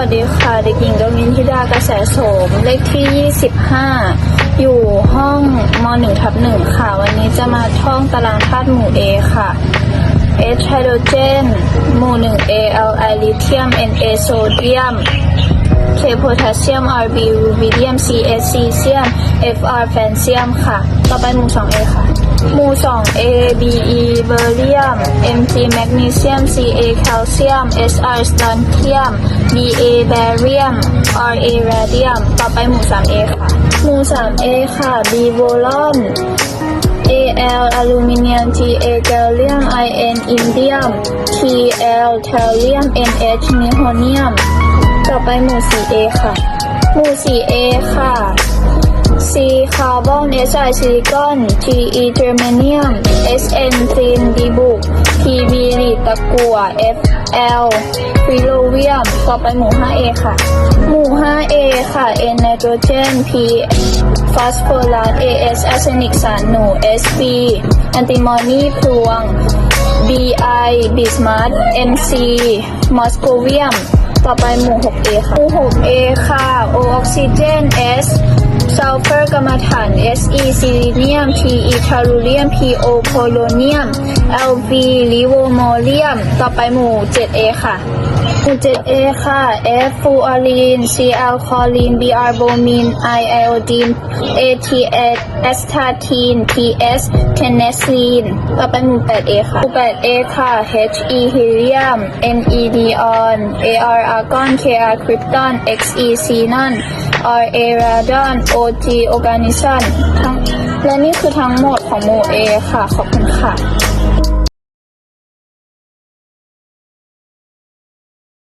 วัสดีค่ะ เด็กหญิงดวงวินธิดากระแสโสม เลขที่ 25 อยู่ห้องม .1 ทับ1ค่ะ วันนี้จะมาท่องตารางธาตุหมู่ A ค่ะ H ไฮโดรเจน หมู่ 1 A L I ลิเธียม N A โซเดียม โพแทสเซียม R B รูบิเดียม C S ซีเซียม F R แฟนเซียมค่ะ ต่อไปหมู่ 2A ค่ะ หมู่ 2A B E เบอร์เรียม M G แมกนีเซียม C A แคลเซียม S R สแตนเทียม B A แบเรียม R A แรเดียม ต่อไปหมู่ 3A ค่ะ หมู่ 3A ค่ะ B โบลอน Al อลูมิเนียม Ta แกลเลียม In อินเดียม Tl แคลเลียม Nh นิโฮเนียม ต่อไปหมู่ 4A ค่ะ หมู่ 4A ค่ะ C คาร์บอน Si ซิลิคอน Te เจอร์เมเนียม Sn ซินดีบุก Tb ลีดตะกัว Fl ฟิโลเวียม ต่อไปหมู่ 5A ค่ะ หมู่ 5A ค่ะ N ไนโตรเจน P ฟอสฟอรัส AS อาร์เซนิกสารหนู Sp แอนติมอนีพลวง Bi บิสมาร์ Mc มอสโกเวียม ต่อไปหมู่ 6A ค่ะ หมู่ 6A ค่ะ O ออกซิเจน S ซัลเฟอร์กรรมฐาน Se ซิลิเนียม Te ทารูเลียม Po โพโลเนียม Lv ลิโวโมเลียม ต่อไปหมู่ 7A ค่ะ หมู่ 7A ค่ะ F ฟูออรีน Cl คอลีน Br โบมีน I ไอโอดีน AT แอสตาทีน TS เทนเนสซีนต่อไปหมู่ 8A ค่ะ หมู่ 8A ค่ะ He ฮีเลียม Ned ออน Ar อาร์กอน Kr คริปตอน Xe ซีนอน Ra ราดอน OG ออร์แกนิซันทั้งและนี่คือทั้งหมดของโมเอค่ะ ขอบคุณค่ะ